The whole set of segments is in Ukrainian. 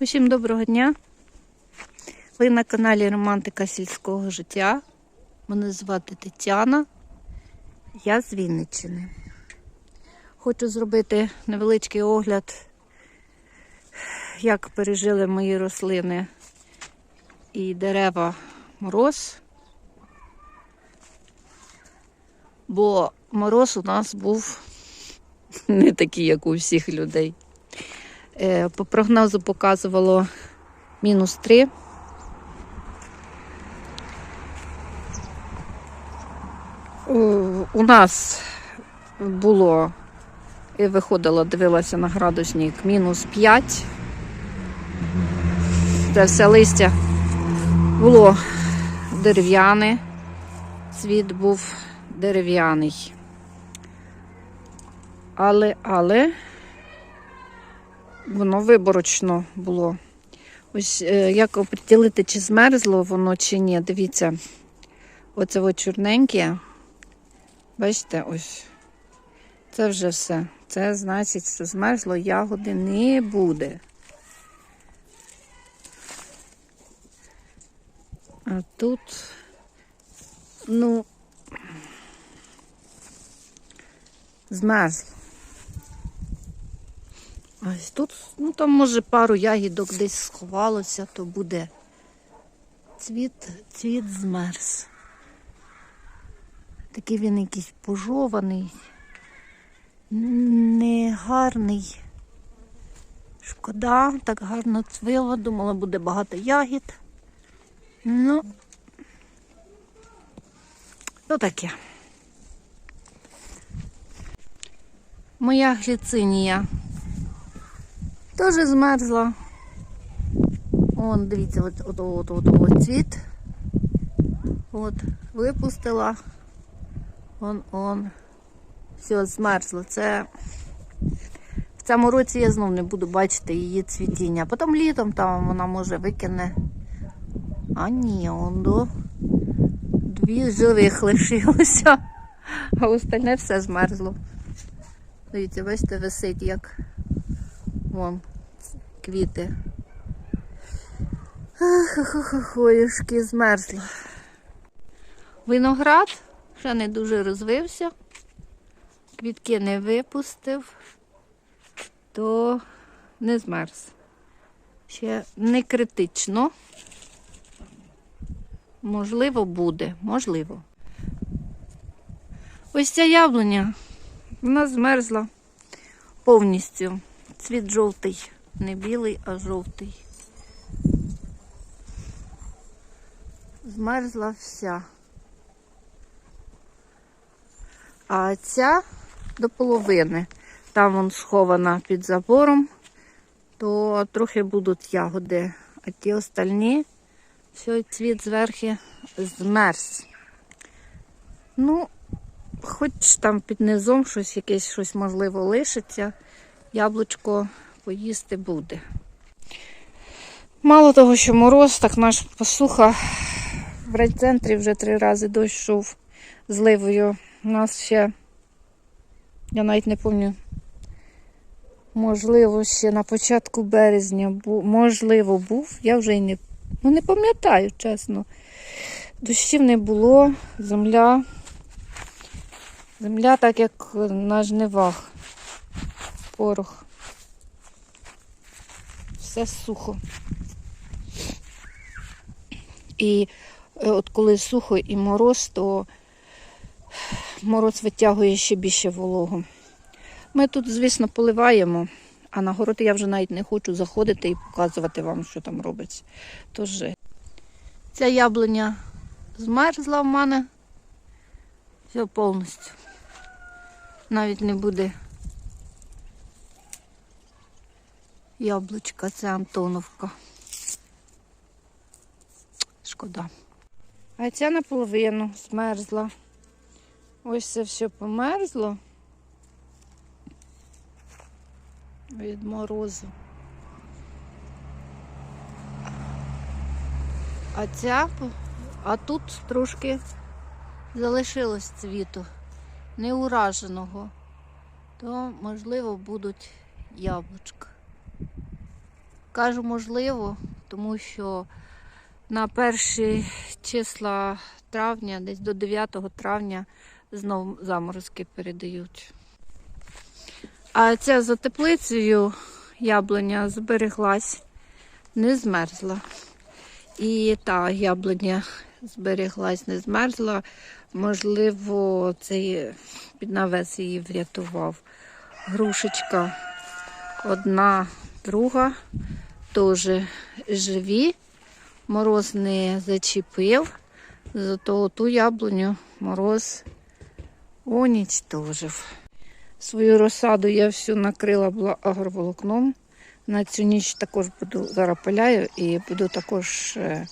Усім доброго дня. Ви на каналі Романтика сільського життя. Мене звати Тетяна. Я з Вінниччини. Хочу зробити невеличкий огляд, як пережили мої рослини і дерева мороз. Бо мороз у нас був не такий, як у всіх людей. Е, По прогнозу показувало мінус 3. У- нас було, я виходила, дивилася на градусник, мінус 5. Це все листя було дерев'яне, цвіт був дерев'яний. Але, але воно виборочно було. Ось е, як оприділити, чи змерзло воно, чи ні. Дивіться, оце от чорненьке. Бачите, ось. Це вже все. Це значить, що змерзло, ягоди не буде. А тут, ну, змерзло. Ось тут, ну там може пару ягідок десь сховалося, то буде цвіт, цвіт змерз. Такий він якийсь пожований, негарний. Шкода, так гарно цвіло, думала, буде багато ягід. Ну, то таке. Моя гліцинія теж змерзла. Вон, дивіться, от, от, от, от, от цвіт. От, випустила. Он, он. Все, змерзло. Це в цьому році я знов не буду бачити її цвітіння. Потім літом там вона може викине. А ні, он до дві живих лишилося. А остальне все змерзло. Дивіться, бачите, висить як вон квіти. Охохохохоюшки змерзли. Виноград ще не дуже розвився, квітки не випустив, то не змерз. Ще не критично. Можливо, буде, можливо. Ось ця яблуня, вона змерзла повністю. Цвіт жовтий, не білий, а жовтий. Змерзла вся. А ця до половини. Там вон схована під забором, то трохи будуть ягоди, а ті остальні, все, цвіт зверху змерз. Ну, хоч там під низом щось якесь щось можливо лишиться, яблучко поїсти буде. Мало того, що мороз, так наш посуха в райцентрі вже три рази дощ йшов зливою. У нас ще, я навіть не пам'ятаю, можливо, ще на початку березня, бу- можливо, був, я вже й не, ну, не пам'ятаю, чесно. Дощів не було, земля. Земля так як на жнивах. Порох. Все сухо. І е, от коли сухо і мороз, то мороз витягує ще більше вологу. Ми тут, звісно, поливаємо, а на город я вже навіть не хочу заходити і показувати вам, що там робиться. Тож ця яблуня змерзла в мене. Все повністю. Навіть не буде яблучка, це Антоновка. Шкода. А ця наполовину змерзла. Ось це все померзло від морозу. А ця, а тут трошки залишилось цвіту, не ураженого, то можливо будуть яблучка. Кажу можливо, тому що на перші числа травня, десь до 9 травня, знову заморозки передають. А ця за теплицею яблуня збереглась, не змерзла. І та яблуня збереглась, не змерзла. Можливо, цей піднавес її врятував. Грушечка одна, друга теж живі. Мороз не зачепив, зато ту яблуню мороз унічтожив. Свою розсаду я всю накрила агроволокном. На цю ніч також буду зараз пиляю і буду також е,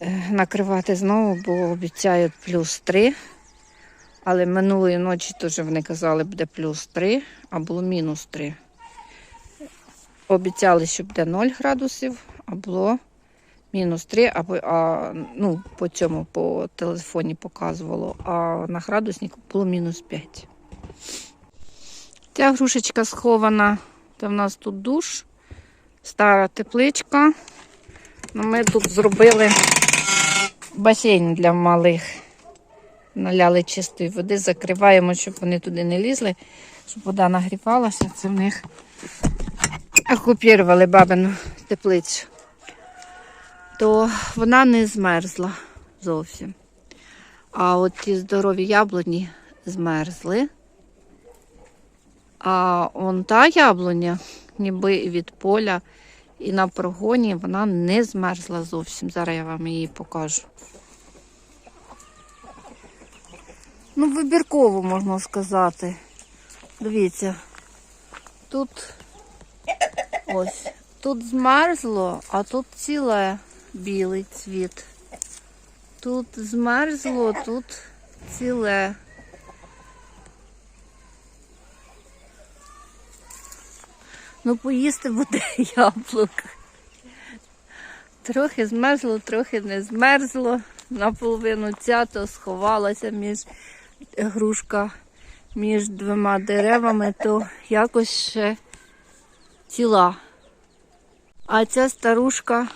е, накривати знову, бо обіцяють плюс 3. Але минулої ночі теж вони казали, буде плюс 3, а було мінус 3. Обіцяли, що буде 0 градусів, а було мінус 3, або, а, ну, по цьому по телефоні показувало, а на градуснику було мінус 5. Ця грушечка схована, це в нас тут душ, стара тепличка. Ну, Ми тут зробили басейн для малих. Наляли чистої води, закриваємо, щоб вони туди не лізли, щоб вода нагрівалася. Це в них окупірували бабину теплицю. То вона не змерзла зовсім. А от ті здорові яблуні змерзли. А он та яблуня, ніби від поля і на прогоні, вона не змерзла зовсім. Зараз я вам її покажу. Ну, вибірково можна сказати. Дивіться, тут ось, тут змерзло, а тут ціле білий цвіт. Тут змерзло, тут ціле. Ну, поїсти буде яблук. Трохи змерзло, трохи не змерзло. Наполовину ця то сховалася між грушка між двома деревами, то якось ще ціла. А ця старушка,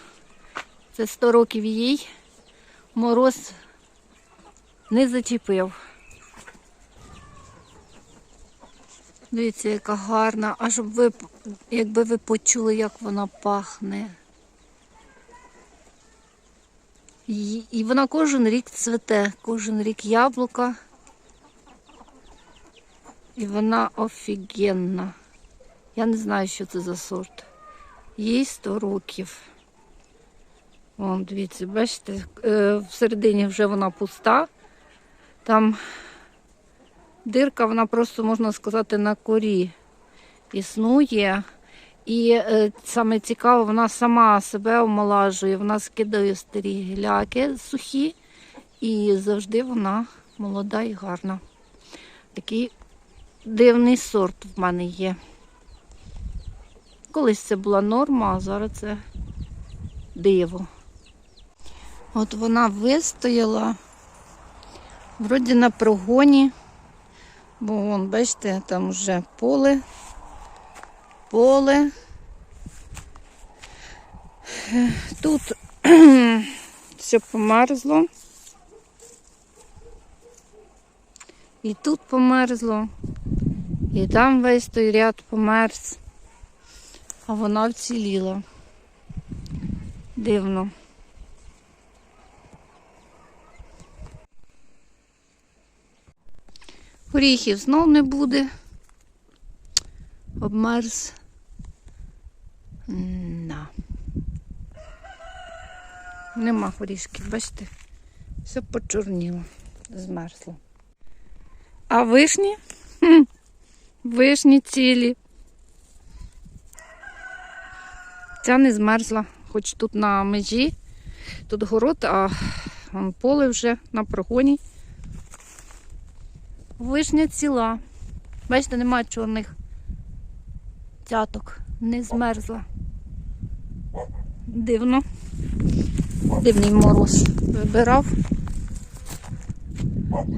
це 100 років їй, мороз не зачепив. Дивіться, яка гарна. А щоб ви, якби ви почули, як вона пахне. І вона кожен рік цвете, кожен рік яблука. І вона офігенна. Я не знаю, що це за сорт. Їй 100 років. Вон, дивіться, бачите, е, всередині вже вона пуста. Там дирка, вона просто, можна сказати, на корі існує. І е, саме цікаво, вона сама себе омолажує, вона скидає старі гіляки сухі, і завжди вона молода і гарна. Такий дивний сорт в мене є. Колись це була норма, а зараз це диво. От вона вистояла, вроді на прогоні, бо вон, бачите, там вже поле, поле. Тут все померзло. І тут померзло, і там весь той ряд померз, а вона вціліла. Дивно. Горіхів знов не буде. Обмерз. На. Нема горішків, бачите? Все почорніло, змерзло. А вишні? Хм, вишні цілі. Ця не змерзла, хоч тут на межі, тут город, а поле вже на прогоні. Вишня ціла. Бачите, немає чорних цяток, не змерзла. Дивно. Дивний мороз вибирав.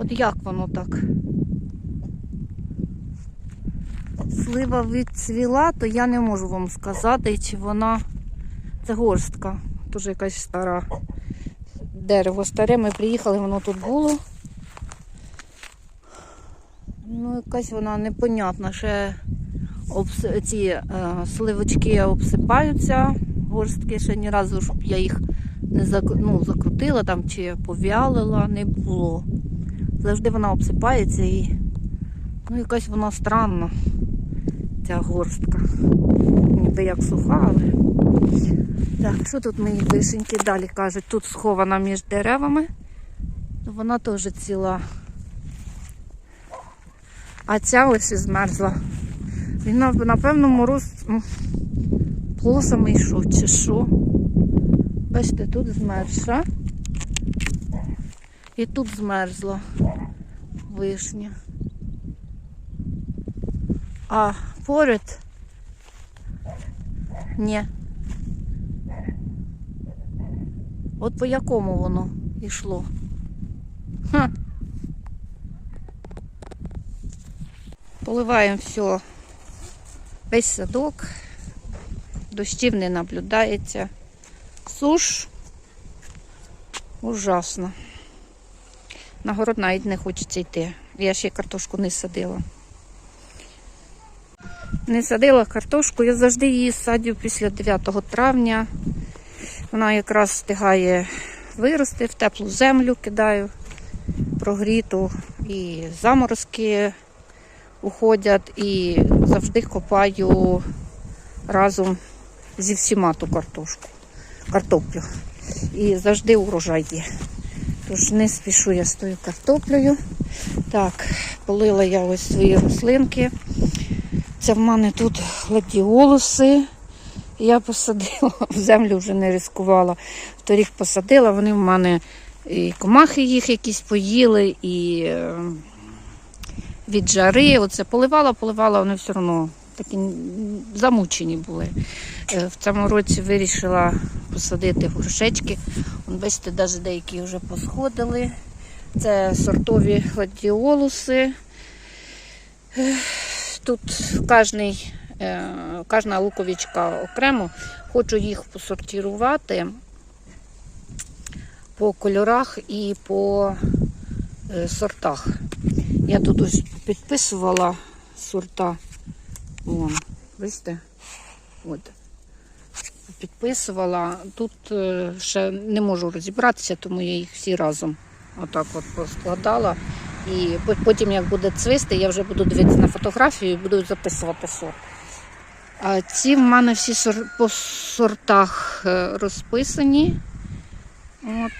От як воно так? Слива відцвіла, то я не можу вам сказати, чи вона це горстка. Дуже якась стара. Дерево старе, ми приїхали, воно тут було. Ну, якась вона непонятна. Ще обс... ці е, сливочки обсипаються, горстки ще ні разу, щоб я їх не зак... ну, закрутила там чи пов'ялила, не було. Завжди вона обсипається і ну, якась вона странна, ця горстка. Ніби як суха, але. Так, що тут мої вишеньки далі кажуть? Тут схована між деревами. Ну, Вона теж ціла. А ця ось і змерзла. Він, напевно, мороз м, полосами йшов чи що. Бачите, тут змерзша. І тут змерзла вишня. А поряд ні. От по якому воно йшло? Ха. Поливаємо все. Весь садок. Дощів не наблюдається. Суш. Ужасно. На город навіть не хочеться йти. Я ще картошку не садила. Не садила картошку, я завжди її садю після 9 травня. Вона якраз встигає вирости в теплу землю, кидаю прогріту і заморозки уходять, і завжди копаю разом зі всіма ту картошку, картоплю. І завжди урожай є. Тож не спішу я з тою картоплею. Так, полила я ось свої рослинки. Це в мене тут гладіолуси. Я посадила, в землю вже не ризикувала. Торік посадила, вони в мене і комахи їх якісь поїли, і е, від жари. Оце поливала, поливала, вони все одно такі замучені були. Е, В цьому році вирішила посадити горшечки. Вон, бачите, навіть деякі вже посходили. Це сортові гладіолуси. Тут кожний, е, кожна луковичка окремо. Хочу їх посортувати по кольорах і по е, сортах. Я тут ось підписувала сорта. Вон, бачите? От. Підписувала. Тут е, ще не можу розібратися, тому я їх всі разом отак от поскладала. І потім, як буде цвисти, я вже буду дивитися на фотографію і буду записувати сорт. А ці в мене всі сор- по сортах е, розписані. От.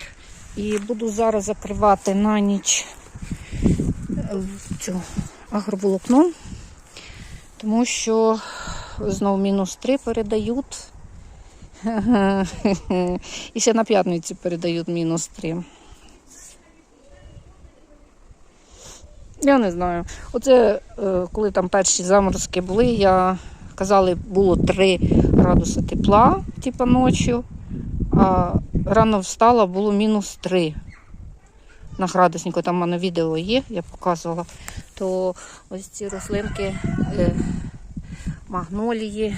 І буду зараз закривати на ніч е, цю агроволокно, тому що знову мінус 3 передають. І ще на п'ятницю передають мінус 3. Я не знаю. Оце е, коли там перші заморозки були, я казали, було 3 градуси тепла, типа ночі, а рано встала, було мінус 3 на градуснику. Там в мене відео є, я показувала. То ось ці рослинки е, магнолії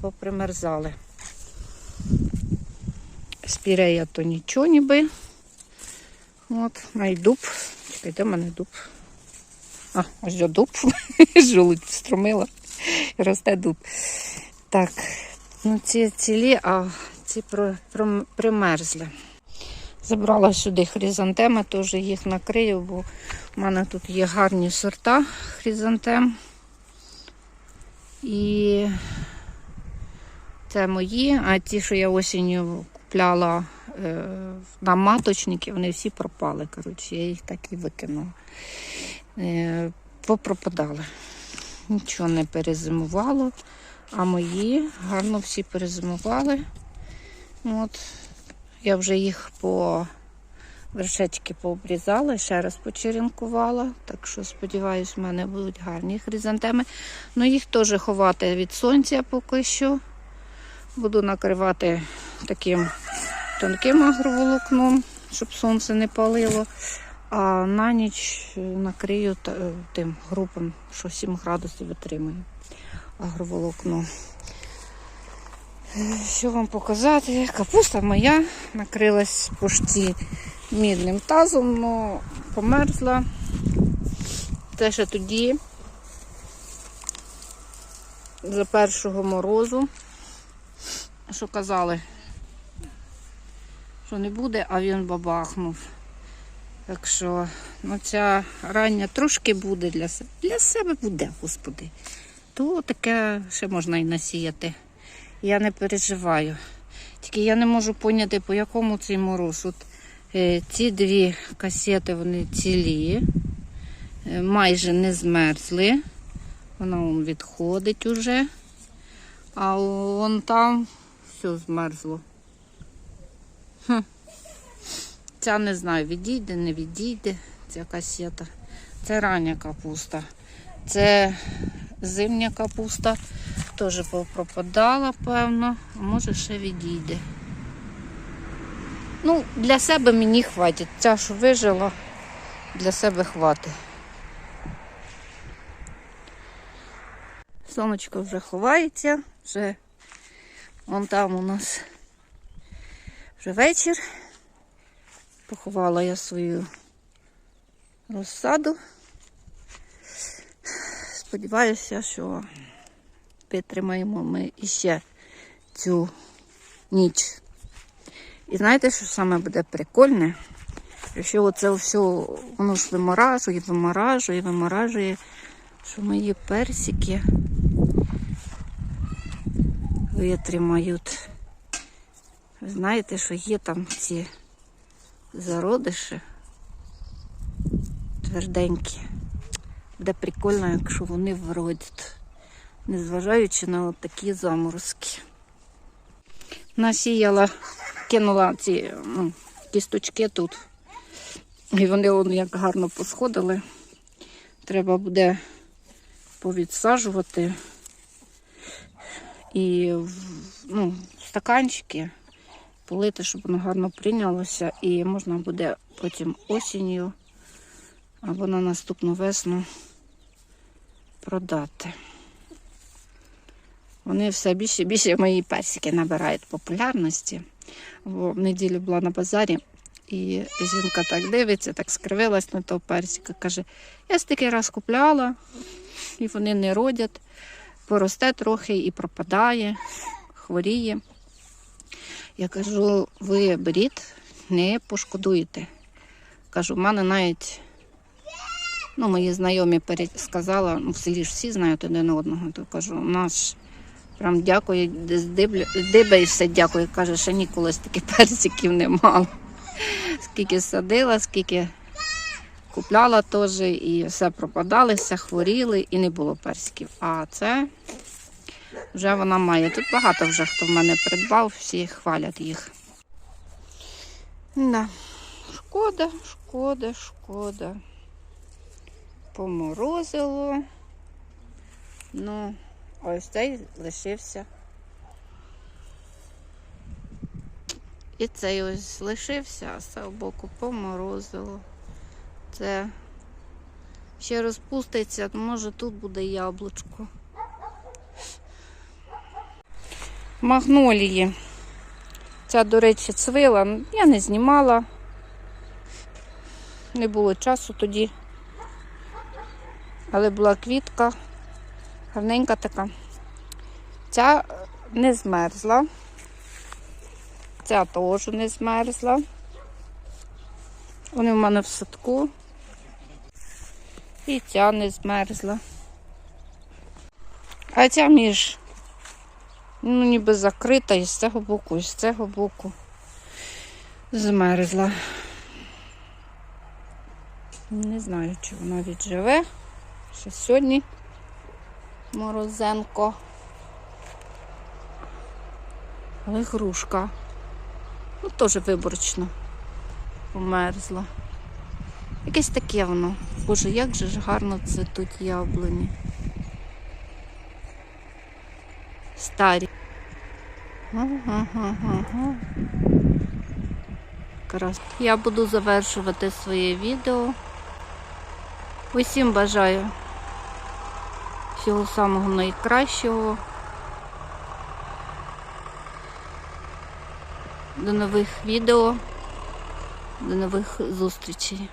попримерзали. Спірея то нічого ніби. От, а й дуб. Чекай, де в мене дуб? А, ось я дуб. Жолудь встромила. Росте дуб. Так, ну ці цілі, а ці про, про, примерзли. Забрала сюди хризантеми, теж їх накрию, бо в мене тут є гарні сорта хризантем. І це мої, а ті, що я осінню купляла е, на маточники, вони всі пропали. Коротше, я їх так і викинула. Е, попропадали. Нічого не перезимувало, а мої гарно всі перезимували. От. Я вже їх по вершечки пообрізала, ще раз почеренкувала. Так що, сподіваюсь, в мене будуть гарні хризантеми. Ну, їх теж ховати від сонця поки що. Буду накривати таким тонким агроволокном, щоб сонце не палило. А на ніч накрию е, тим групам, що 7 градусів витримує агроволокно. Е, Що вам показати? Капуста моя накрилась почти мідним тазом, але померзла. Те ще тоді, за першого морозу, що казали, що не буде, а він бабахнув. Так що, ну ця рання трошки буде для себе. Для себе буде, господи. То таке ще можна і насіяти. Я не переживаю. Тільки я не можу поняти, по якому цей мороз. От е, ці дві касети вони цілі, е, майже не змерзли. Вона вон відходить уже. А вон там все змерзло. Хм. Ця не знаю, відійде, не відійде ця касета. Це рання капуста. Це зимня капуста. Теж пропадала, певно, а може ще відійде. Ну, для себе мені хватить. Ця, що вижила, для себе хватить. Сонечко вже ховається, вже вон там у нас вже вечір. Поховала я свою розсаду. Сподіваюся, що витримаємо ми іще цю ніч. І знаєте, що саме буде прикольне? Якщо оце все воно ж виморажує, виморажує, виморажує, що мої персики витримають. Ви знаєте, що є там ці зародиші тверденькі. Буде прикольно, якщо вони вродять, незважаючи на такі заморозки. Насіяла, кинула ці ну, кісточки тут. І вони он, як гарно посходили. Треба буде повідсаджувати і ну, стаканчики полити, щоб воно гарно прийнялося. І можна буде потім осінню або на наступну весну продати. Вони все більше і більше мої персики набирають популярності. Бо в неділю була на базарі, і жінка так дивиться, так скривилась на того персика. Каже, я стільки раз купляла, і вони не родять, поросте трохи і пропадає, хворіє. Я кажу, ви беріть, не пошкодуєте. Кажу, в мене навіть ну, мої знайомі сказали, ну, в селі ж всі знають один одного, то кажу, у нас прям дякую, дибаєшся, дякую. Каже, ще ніколи таких персиків не мало. Скільки садила, скільки купляла теж, і все пропадалися, хворіли, і не було персиків. А це вже вона має. Тут багато вже хто в мене придбав, всі хвалять їх. Да. Шкода, шкода, шкода. Поморозило. Ну, ось цей лишився. І цей ось лишився, а з цього боку поморозило. Це ще розпуститься, може тут буде яблучко. Магнолії. Ця, до речі, цвила. Я не знімала. Не було часу тоді. Але була квітка, гарненька така. Ця не змерзла. Ця теж не змерзла. Вони в мене в садку. І ця не змерзла. А ця між ну, ніби закрита і з цього боку, і з цього боку змерзла. Не знаю, чи вона відживе. Ще сьогодні морозенко. Але грушка. Ну, теж виборочно померзла. Якесь таке воно. Боже, як же ж гарно цвітуть яблуні. Якраз. Я буду завершувати своє відео. Усім бажаю всього самого найкращого. До нових відео, до нових зустрічей.